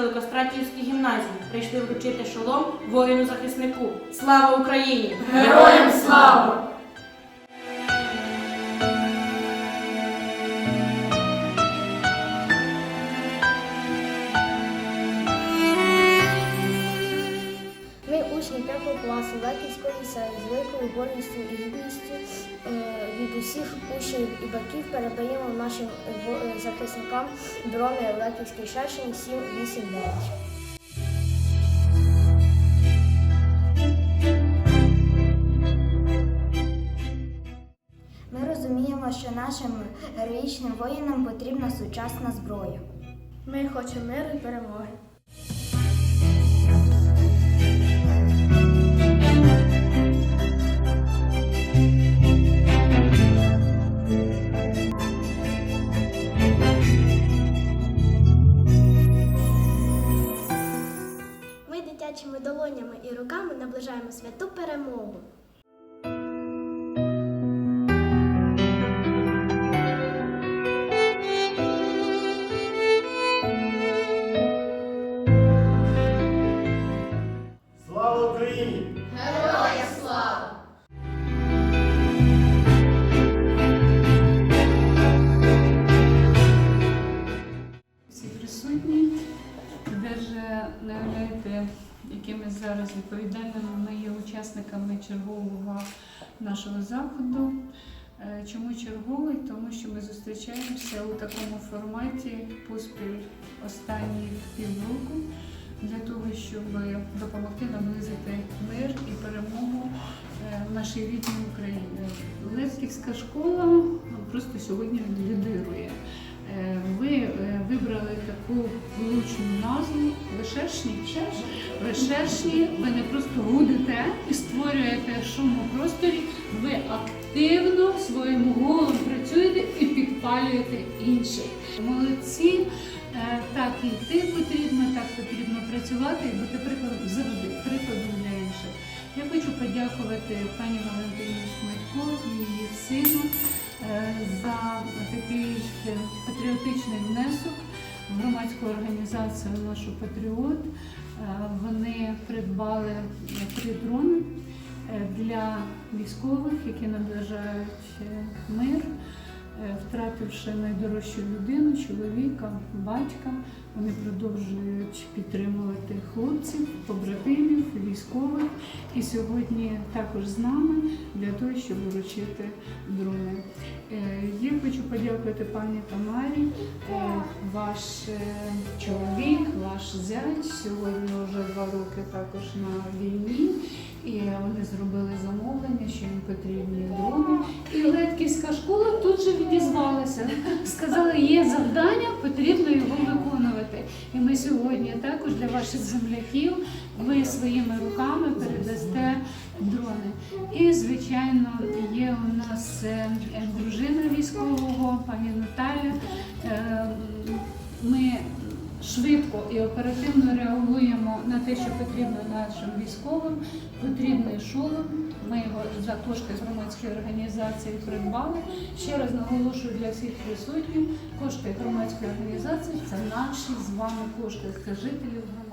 учні Великостратівської гімназії прийшли вручити шолом воїну-захиснику. Слава Україні! Героям слава! Учні 5 класу Леківської ліцею з великою гордістю і гідністю е, від усіх учнів і батьків передаємо нашим е, е, захисникам дрони Леківський шершень 789. Ми розуміємо, що нашим героїчним воїнам потрібна сучасна зброя. Ми хочемо миру і перемоги. Ми долонями і руками наближаємо святу перемогу. Зараз відповідальними ми є учасниками чергового нашого заходу. Е, Чому черговий? Тому що ми зустрічаємося у такому форматі поспіль останніх півроку для того, щоб допомогти наблизити мир і перемогу е, в нашій рідній Україні. Левківська школа просто сьогодні лідирує. Ви е, вибрали таку влучну назву Вишершні. Вишершні, ви не просто гудите і створюєте шум у просторі, ви активно своїм голом працюєте і підпалюєте інших. Молодці, Е, так і йти потрібно, так потрібно працювати і бути прикладом завжди, прикладом для інших. Я хочу подякувати пані Валентині Шматько і її сину е, за такий патріотичний внесок в громадську організацію Нашу Патріот. Е, Вони придбали три дрони е, для військових, які наближають е, мир, втративши найдорожчу людину, чоловіка, батька. Вони продовжують підтримувати хлопців, побратимів, військових. І сьогодні також з нами для того, щоб вручити дрони. Е, Я хочу подякувати пані Тамарі. Е, Ваш е, чоловік, ваш зять сьогодні вже два роки також на війні. І вони зробили замовлення, що їм потрібні дрони. І Летківська школа тут же відізвалася. Сказали, є завдання, потрібно його виконувати. І ми сьогодні також для ваших земляків ви своїми руками передасте дрони. І, звичайно, є у нас е, е, дружина військового, пані Наталя. Швидко і оперативно реагуємо на те, що потрібно нашим військовим. Потрібний шолом. Ми його за кошти громадської організації придбали. Ще раз наголошую для всіх присутніх, кошти громадської організації це наші з вами кошти, це жителів громади.